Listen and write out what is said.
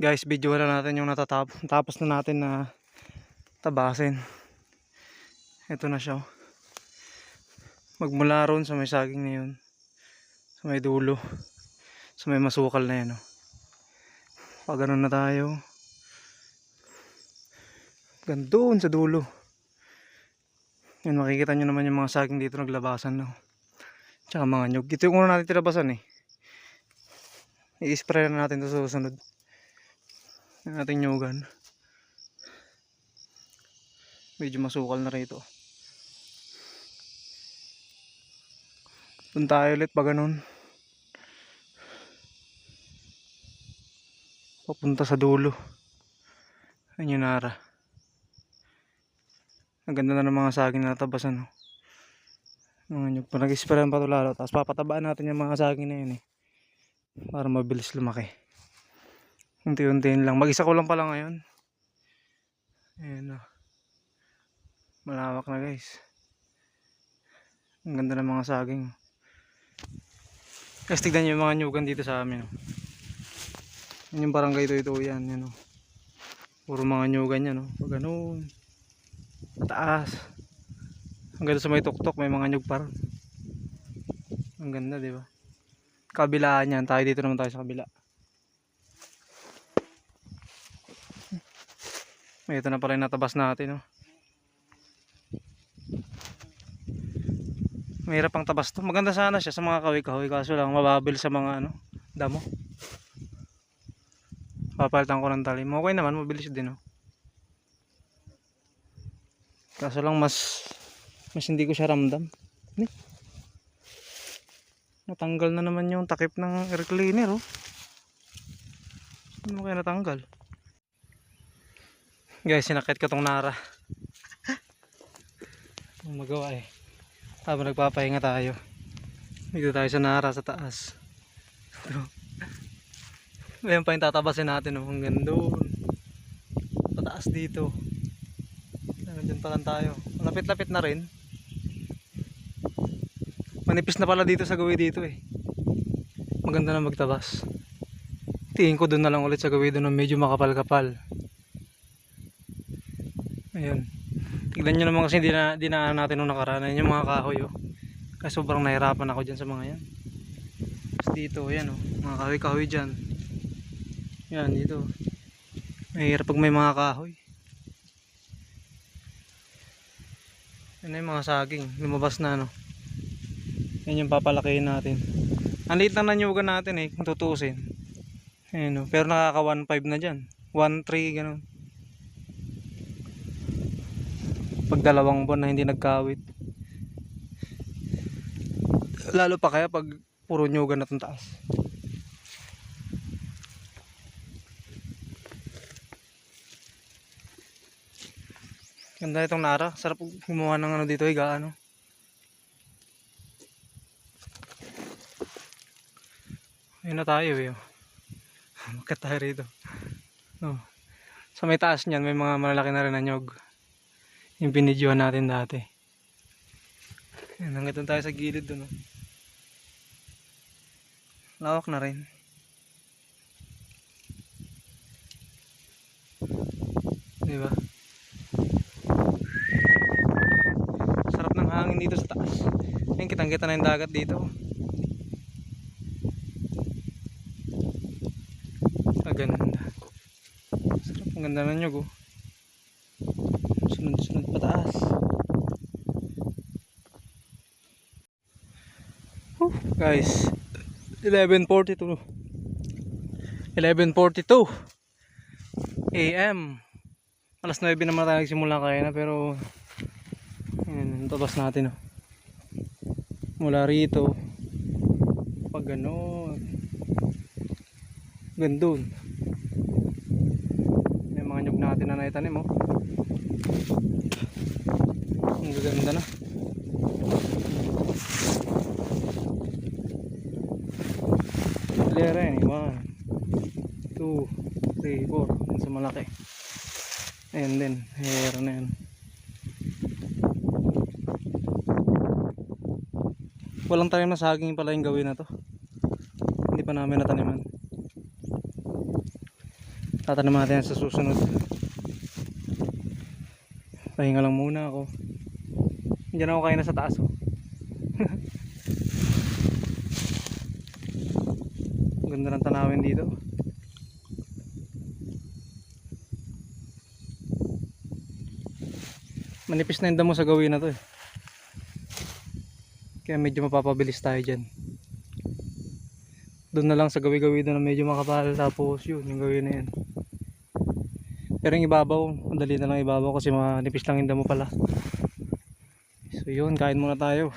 Guys, video na natin yung natatapos. Tapos na natin na tabasin. Ito na siya. oh. Magmula ron sa may saging na yun. Sa may dulo. Sa may masukal na yan. Oh. Pag ganun na tayo. Gandun sa dulo. Yan, makikita nyo naman yung mga saging dito naglabasan. No? Tsaka mga nyug. Ito yung una natin tinabasan eh. I-spray na natin ito sa susunod. Yung ating nyugan. Medyo masukal na rito. Doon tayo ulit pa ganun. Papunta sa dulo. Ayun yung nara. Ang ganda na ng mga saging na natabasan. No? Pag nag-sprayan pa ito lalo. Tapos papatabaan natin yung mga saging na yun eh. Para mabilis lumaki. Unti-untiin lang. Mag-isa ko lang pala ngayon. Ayan o. Malawak na guys. Ang ganda ng mga saging. Guys, tignan yung mga nyugan dito sa amin. oh. Yung barangay ito ito yan. Yan, oh. Puro mga nyugan yan. Oh. Pag ganun. Mataas. Hanggang sa may tuktok may mga nyug pa ron. Ang ganda, di ba? Kabilaan yan. Tayo dito naman tayo sa kabila. Ito na pala yung natabas natin. Oh. Mahirap ang tabas to. Maganda sana siya sa mga kahoy-kahoy. Kaso lang mababil sa mga ano, damo. Papalitan ko ng talim. Okay naman, mabilis din. Oh. Kaso lang mas mas hindi ko siya ramdam. Ni. Natanggal na naman yung takip ng air cleaner. Oh. Ano kaya natanggal? Guys, sinakit ko tong nara. Magawa eh. Habang nagpapahinga tayo. Dito tayo sa nara sa taas. Ayan pa yung tatabasin natin. Oh. Hanggang doon. Pataas dito. Nandiyan pa lang tayo. Lapit-lapit na rin. Manipis na pala dito sa gawi dito eh. Maganda na magtabas. Tingin ko doon na lang ulit sa gawi doon medyo makapal-kapal. Ayun. Tignan nyo naman kasi di na, dinaan natin nung nakaraan. Ayun yung mga kahoy oh. Kasi sobrang nahirapan ako dyan sa mga yan. Tapos dito, yan oh. Mga kahoy-kahoy dyan. Yan, dito. Mahirap pag may mga kahoy. Yan yung mga saging. Lumabas na no. Yan yung papalakihin natin. Ang liit lang na nyugan natin eh, kung tutusin. Ayan oh. Pero nakaka 1.5 na dyan. 1.3 ganun. Pag dalawang buwan na hindi nagkawit. Lalo pa kaya pag puro nyugan na itong taas. Ganda itong nara. Sarap gumawa ng ano dito, higa ano. Ayun na tayo eh. oh. Makat tayo rito. Oh. Sa may taas niyan, may mga malalaki na rin na nyog. Yung binidyohan natin dati. Ayan, hanggang tayo sa gilid doon. Oh. Lawak na rin. Di ba? Sarap ng hangin dito sa taas. Ayun, kitang kita na yung dagat dito. Ang ganda. Sarap, ang ganda ng nyug oh. Pataas. Whew, guys, 11.42 11.42 AM Alas 9 naman tayo nagsimula kaya na pero Ayan, tabas natin oh. Mula rito Pag ganon Gandun May mga nyug natin na naitanim oh Ang gaganda na. Lera yan eh. 1 2 3 4 Yan sa malaki. Ayan din. Lera na yan. Walang tanim na saging pala yung gawin na to. Hindi pa namin nataniman. Tatanim natin sa susunod. Pahinga lang muna ako. Diyan ako kain na sa taas oh. Ganda ng tanawin dito. Manipis na yung damo sa gawin na to eh. Kaya medyo mapapabilis tayo dyan. Doon na lang sa gawi-gawi doon na medyo makapal tapos yun yung gawin na yan. Pero yung ibabaw, madali na lang ibabaw kasi manipis lang yung damo pala. So yun, kain muna tayo.